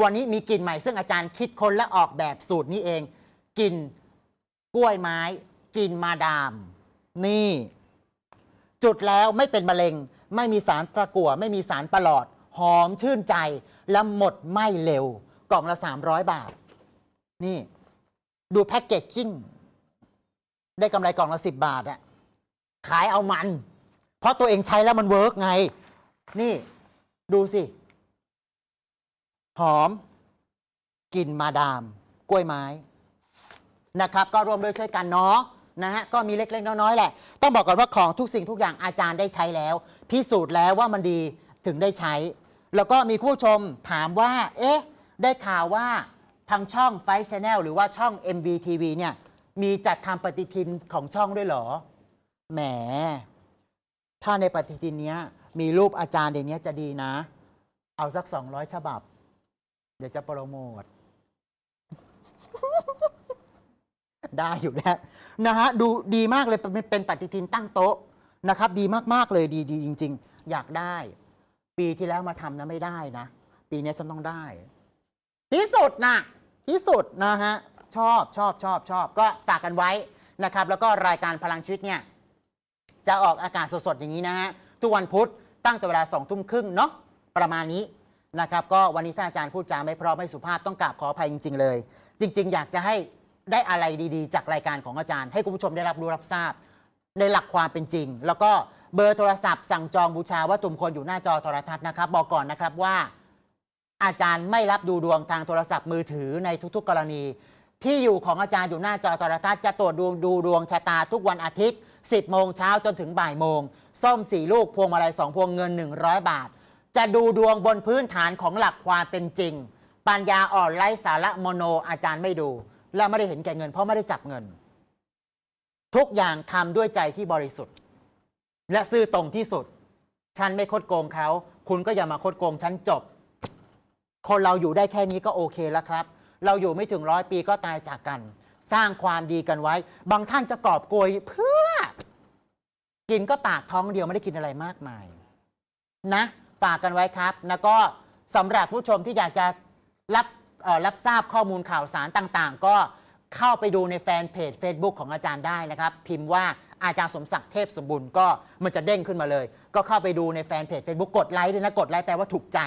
วันนี้มีกลิ่นใหม่ซึ่งอาจารย์คิดค้นและออกแบบสูตรนี้เองกลิ่นกล้วยไม้กลิ่นมาดาม นี่ จุดแล้วไม่เป็นมะเร็ง ไม่มีสารตะกั่วไม่มีสารประหลอด หอมชื่นใจ และหมดไม่เร็ว กล่องละ 300 บาท นี่ ดูแพ็กเกจจิ้ง ได้กำไรกล่องละ 10 บาทอะขายเอามัน เพราะตัวเองใช้แล้วมันเวิร์กไง นี่ ดูสิ หอมกลิ่นมาดาม กล้วยไม้นะครับ ก็รวมด้วยช่วยกันเนาะนะฮะก็มีเล็กๆน้อยๆแหละ ต้องบอกก่อนว่าของทุกสิ่งทุกอย่างอาจารย์ได้ใช้แล้ว พิสูจน์แล้วว่ามันดีถึงได้ใช้ แล้วก็มีผู้ชมถามว่า เอ๊ะ ได้ข่าวว่าทางช่องไฟช n แนลหรือว่าช่อง MVTV เนี่ยมีจัดทำปฏิทินของช่องด้วยเหรอ แหม ถ้าในปฏิทินเนี้ยมีรูปอาจารย์เดี๋ยวนี้จะดีนะ เอาสัก 200 ฉบับ ดี๋ยวจะโปรโมท ได้อยู่แล้วนะฮะดูดีมากเลยเป็นเป็นปฏิทินตั้งโต๊ะนะครับ ดีมากๆเลยดีดีจริง ๆ อยากได้ ปีที่แล้วมาทำนะไม่ได้นะ ปีนี้ฉันต้องได้ ที่สุดนะที่สุดนะฮะชอบชอบชอบชอบ ก็ฝากกันไว้นะครับ แล้วก็รายการพลังชีวิตเนี่ย จะออกอากาศสดๆอย่างนี้นะฮะทุกวันพุธตั้งแต่เวลาสองทุ่มครึ่งเนาะประมาณนี้ นะครับก็วันนี้ท่านอาจารย์พูดจาไม่เพราะไม่สุภาพต้องกราบขออภัยจริง ๆ เลย จริง ๆ อยากจะให้ได้อะไรดีๆ จากรายการของอาจารย์ ให้คุณผู้ชมได้รับรู้รับทราบ ในหลักความเป็นจริง แล้วก็เบอร์โทรศัพท์สั่งจองบูชาวัตถุมงคลอยู่หน้าจอโทรทัศน์นะครับ บอกก่อนนะครับว่า อาจารย์ไม่รับดูดวงทางโทรศัพท์มือถือในทุกๆ กรณี ที่อยู่ของอาจารย์อยู่หน้าจอโทรทัศน์จะตรวจดวงดูดวงชะตาทุกวันอาทิตย์ 10โมงเช้าจนถึงบ่ายโมงส้ม4ลูกพวงมาลัย2พวงเงิน 100 บาท จะดูดวงบนพื้นฐานของหลักความเป็นจริง ปัญญาอ่อนไร้สาระโมโนอาจารย์ไม่ดู และไม่ได้เห็นแก่เงิน เพราะไม่ได้จับเงิน ทุกอย่างทำด้วยใจที่บริสุทธิ์ และซื่อตรงที่สุด ฉันไม่คดโกงเขา คุณก็อย่ามาคดโกงฉันจบ คนเราอยู่ได้แค่นี้ก็โอเคแล้วครับ เราอยู่ไม่ถึงร้อยปีก็ตายจากกัน สร้างความดีกันไว้ บางท่านจะกอบโกยเพื่อ กินก็ปากท้องเดียวไม่ได้กินอะไรมากมาย นะ ฝากกันไว้ครับ แล้วก็สำหรับผู้ชมที่อยากจะรับรับทราบข้อมูลข่าวสารต่างๆ ก็เข้าไปดูในแฟนเพจ Facebook ของอาจารย์ได้นะครับ พิมพ์ว่าอาจารย์สมศักดิ์เทพสมบูรณ์ก็มันจะเด้งขึ้นมาเลย ก็เข้าไปดูในแฟนเพจ Facebook กดไลค์ด้วยนะกดไลค์แปลว่าถูกใจ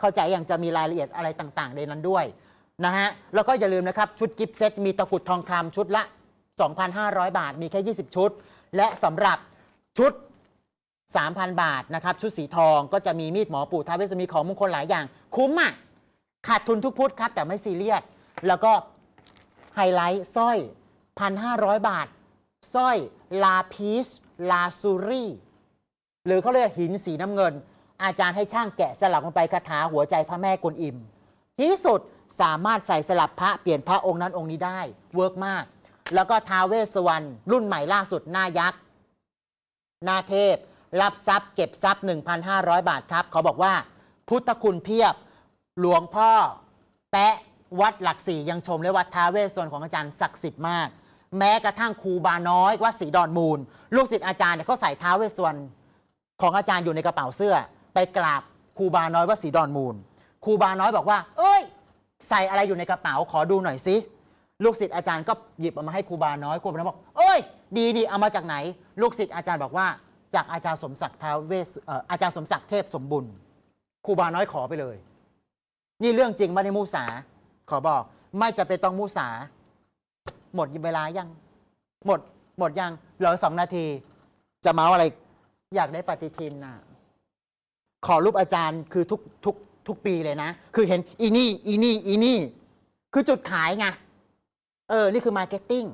เข้าใจอย่างจะมีรายละเอียดอะไรต่างๆในนั้นด้วยนะฮะแล้วก็อย่าลืมนะครับ ชุดกิฟต์เซตมีตะกุดทองคำชุดละ 2,500 บาท มีแค่ 20 ชุด และสำหรับชุด 3,000 บาทนะครับชุดสีทองก็จะมีมีดหมอปู่ท้าวเวสมีของมงคลหลายอย่าง คุ้มอะขาดทุนทุกพุธครับ แต่ไม่ซีเรียสแล้วก็ไฮไลท์สร้อย 1,500 บาทสร้อยลาพีสลาซูรีหรือเขาเรียกหินสีน้ำเงิน อาจารย์ให้ช่างแกะสลักลงไปคาถาหัวใจพระแม่กวนอิม ที่สุดสามารถใส่สลับพระเปลี่ยนพระองค์นั้นองค์นี้ได้ เวิร์กมาก แล้วก็ท้าวเวสสวรรณรุ่นใหม่ล่าสุดหน้ายักษ์หน้าเทพ รับทรัพย์เก็บทรัพย์ 1,500 บาทครับเขาบอกว่า พุทธคุณเพียบหลวงพ่อ แปะวัดหลักสี่ยังชมเลยวัดท้าเวสสวรรณของอาจารย์ศักดิ์สิทธิ์มาก แม้กระทั่งครูบาน้อยวัดศรีดอนมูล ลูกศิษย์อาจารย์เนี่ยเขาใส่ท้าเวสสวรรณของอาจารย์อยู่ในกระเป๋าเสื้อ ไปกราบครูบาน้อยวัดศรีดอนมูลครูบาน้อยบอกว่า เอ้ย ใส่อะไรอยู่ในกระเป๋าขอดูหน่อยสิลูกศิษย์อาจารย์ก็หยิบเอามาให้ครูบาน้อยครูบาน้อยบอกเอ้ย ดีดีเอามาจากไหน ลูกศิษย์อาจารย์บอกว่า จากอาจารย์สมศักดิ์ท้าวเวสอาจารย์สมศักดิ์เทพสมบุญครูบาน้อยขอไปเลย นี่เรื่องจริงไม่ได้มูสา ขอบอก ไม่จะเป็นต้องมูสา หมดเวลายัง หมด หมดยังเหลือสองนาที จะเมาอะไร อยากได้ปฏิทินน่ะ ขอรูปอาจารย์คือทุกทุกทุกปีเลยนะ คือเห็นอีนี่อีนี่อีนี่ คือจุดขายไงเออ นี่คือมาร์เก็ตติ้ง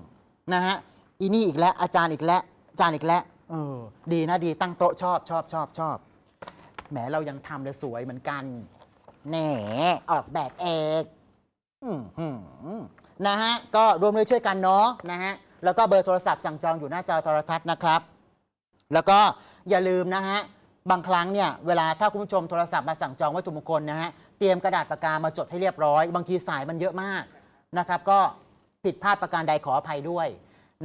นะฮะอีนี่อีกแล้ว อาจารย์อีกแล้วอาจารย์อีกแล้ว เออ ดีนะดีตั้งโต๊ะชอบชอบชอบชอบแหมเรายังทำเลยสวยเหมือนกันแหนออกแบบเองอืมหืมนะฮะ ก็รวมด้วยช่วยกันเนาะนะฮะ แล้วก็เบอร์โทรศัพท์สั่งจองอยู่หน้าจอโทรทัศน์นะครับ แล้วก็อย่าลืมนะฮะ บางครั้งเนี่ย เวลาถ้าคุณผู้ชมโทรศัพท์มาสั่งจองวัตถุมงคลนะฮะ เตรียมกระดาษปากกามาจดให้เรียบร้อย บางทีสายมันเยอะมากนะครับ ก็ผิดพลาดประการใดขออภัยด้วย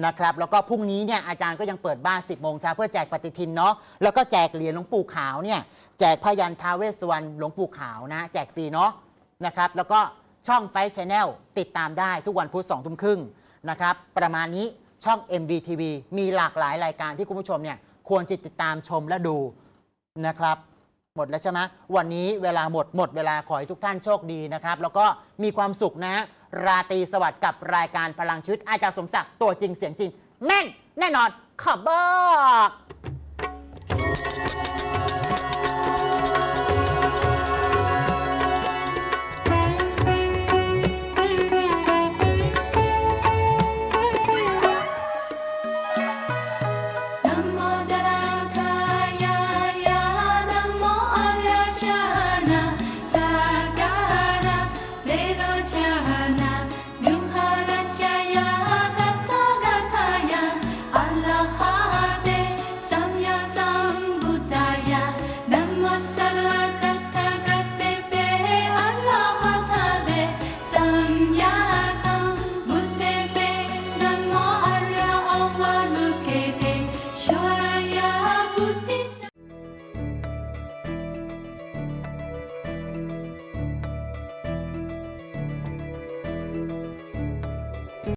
นะครับแล้วก็พรุ่งนี้เนี่ยอาจารย์ก็ยังเปิดบ้าน 10 โมงเช้าเพื่อแจกปฏิทินเนาะแล้วก็แจกเหรียญหลวงปู่ขาวเนี่ยแจกพยันท้าเวสสวรรณหลวงปู่ขาวนะ แจกฟรีเนาะนะครับแล้วก็ช่องไฟชแนลติดตามได้ทุกวันพุธสองทุ่มครึ่งนะครับประมาณนี้ช่อง MVTV มีหลากหลายรายการที่คุณผู้ชมเนี่ยควรจะติดตามชมและดูนะครับ หมดแล้วใช่ไหมวันนี้เวลาหมดหมดเวลาขอให้ทุกท่านโชคดีนะครับ แล้วก็มีความสุขนะ ราตรีสวัสดิ์กับรายการพลังชีวิตอาจารย์สมศักดิ์ตัวจริงเสียงจริง แม่นแน่นอนขอบอก